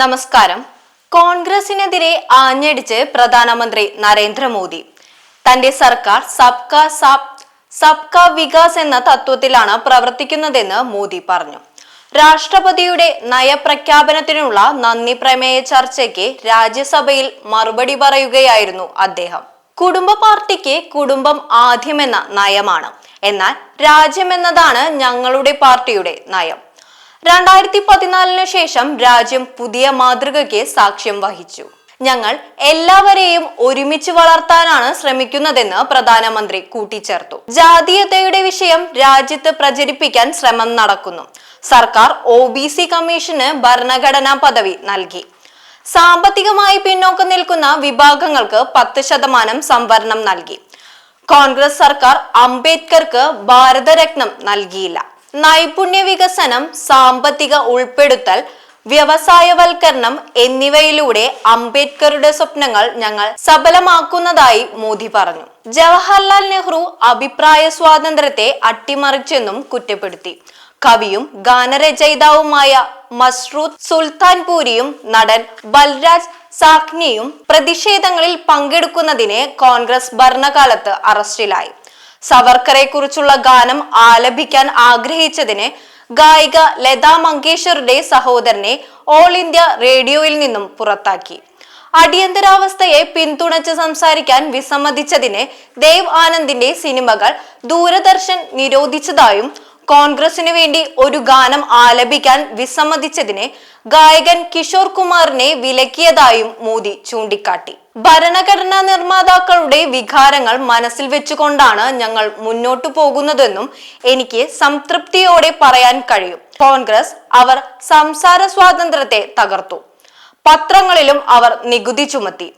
നമസ്കാരം. കോൺഗ്രസിനെതിരെ ആഞ്ഞടിച്ച് പ്രധാനമന്ത്രി നരേന്ദ്രമോദി. തന്റെ സർക്കാർ സബ്കാ സാബ് സബ്കാ വികാസ് എന്ന തത്വത്തിലാണ് പ്രവർത്തിക്കുന്നതെന്ന് മോദി പറഞ്ഞു. രാഷ്ട്രപതിയുടെ നയപ്രഖ്യാപനത്തിനുള്ള നന്ദി പ്രമേയ ചർച്ചയ്ക്ക് രാജ്യസഭയിൽ മറുപടി പറയുകയായിരുന്നു അദ്ദേഹം. കുടുംബ പാർട്ടിക്ക് കുടുംബം ആദ്യമെന്ന നയമാണ്. എന്നാൽ രാജ്യമെന്നതാണ് ഞങ്ങളുടെ പാർട്ടിയുടെ നയം. രണ്ടായിരത്തി പതിനാലിന് ശേഷം രാജ്യം പുതിയ മാതൃകയ്ക്ക് സാക്ഷ്യം വഹിച്ചു. ഞങ്ങൾ എല്ലാവരെയും ഒരുമിച്ച് വളർത്താനാണ് ശ്രമിക്കുന്നതെന്ന് പ്രധാനമന്ത്രി കൂട്ടിച്ചേർത്തു. ജാതീയതയുടെ വിഷയം രാജ്യത്ത് പ്രചരിപ്പിക്കാൻ ശ്രമം നടക്കുന്നു. സർക്കാർ ഒ ബി സി കമ്മീഷന് ഭരണഘടനാ പദവി നൽകി. സാമ്പത്തികമായി പിന്നോക്കം നിൽക്കുന്ന വിഭാഗങ്ങൾക്ക് പത്ത് ശതമാനം സംവരണം നൽകി. കോൺഗ്രസ് സർക്കാർ അംബേദ്കർക്ക് ഭാരതരത്നം നൽകിയില്ല. നൈപുണ്യ വികസനം സാമ്പത്തിക ഉൾപ്പെടുത്തൽ വ്യവസായവൽക്കരണം എന്നിവയിലൂടെ അംബേദ്കറുടെ സ്വപ്നങ്ങൾ ഞങ്ങൾ സഫലമാക്കുന്നതായി മോദി പറഞ്ഞു. ജവഹർലാൽ നെഹ്റു അഭിപ്രായ സ്വാതന്ത്ര്യത്തെ അട്ടിമറിച്ചെന്നും കുറ്റപ്പെടുത്തി. കവിയും ഗാനരചയിതാവുമായ മസ്റൂദ് സുൽത്താൻപൂരിയും നടൻ ബൽരാജ് സാഖ്നിയും പ്രതിഷേധങ്ങളിൽ പങ്കെടുക്കുന്നതിന് കോൺഗ്രസ് ഭരണകാലത്ത് അറസ്റ്റിലായി. സവർക്കറെ കുറിച്ചുള്ള ഗാനം ആലപിക്കാൻ ആഗ്രഹിച്ചതിന് ഗായിക ലതാ മങ്കേഷ്കറുടെ സഹോദരനെ ഓൾ ഇന്ത്യ റേഡിയോയിൽ നിന്നും പുറത്താക്കി. അടിയന്തരാവസ്ഥയെ പിന്തുണച്ച് സംസാരിക്കാൻ വിസമ്മതിച്ചതിന് ദേവ് ആനന്ദിന്റെ സിനിമകൾ ദൂരദർശൻ നിരോധിച്ചതായും കോൺഗ്രസിന് വേണ്ടി ഒരു ഗാനം ആലപിക്കാൻ വിസമ്മതിച്ചതിനെ ഗായകൻ കിഷോർ കുമാറിനെ വിലക്കിയതായും മോദി ചൂണ്ടിക്കാട്ടി. ഭരണഘടനാ നിർമ്മാതാക്കളുടെ വികാരങ്ങൾ മനസ്സിൽ വെച്ചുകൊണ്ടാണ് ഞങ്ങൾ മുന്നോട്ടു പോകുന്നതെന്നും എനിക്ക് സംതൃപ്തിയോടെ പറയാൻ കഴിയും. കോൺഗ്രസ് അവർ സംസാര സ്വാതന്ത്ര്യത്തെ തകർത്തു. പത്രങ്ങളിലും അവർ നികുതി ചുമത്തി.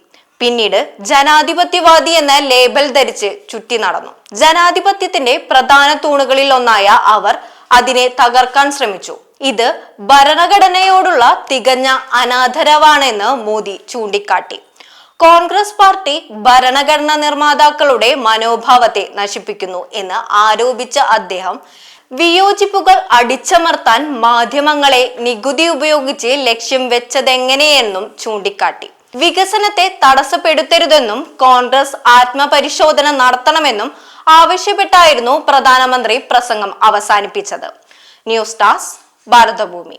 പിന്നീട് ജനാധിപത്യവാദി എന്ന ലേബൽ ധരിച്ച് ചുറ്റി നടന്നു. ജനാധിപത്യത്തിന്റെ പ്രധാന തൂണുകളിൽ ഒന്നായ അവർ അതിനെ തകർക്കാൻ ശ്രമിച്ചു. ഇത് ഭരണഘടനയോടുള്ള തികഞ്ഞ അനാദരവാണെന്ന് മോദി ചൂണ്ടിക്കാട്ടി. കോൺഗ്രസ് പാർട്ടി ഭരണഘടന നിർമ്മാതാക്കളുടെ മനോഭാവത്തെ നശിപ്പിക്കുന്നു എന്ന് ആരോപിച്ച അദ്ദേഹം വിയോജിപ്പുകൾ അടിച്ചമർത്താൻ മാധ്യമങ്ങളെ നികുതി ഉപയോഗിച്ച് ലക്ഷ്യം വെച്ചതെങ്ങനെയെന്നും ചൂണ്ടിക്കാട്ടി. വികസനത്തെ തടസ്സപ്പെടുത്തരുതെന്നും കോൺഗ്രസ് ആത്മപരിശോധന നടത്തണമെന്നും ആവശ്യപ്പെട്ടായിരുന്നു പ്രധാനമന്ത്രി പ്രസംഗം അവസാനിപ്പിച്ചത്. News desk Bharatabhoomi.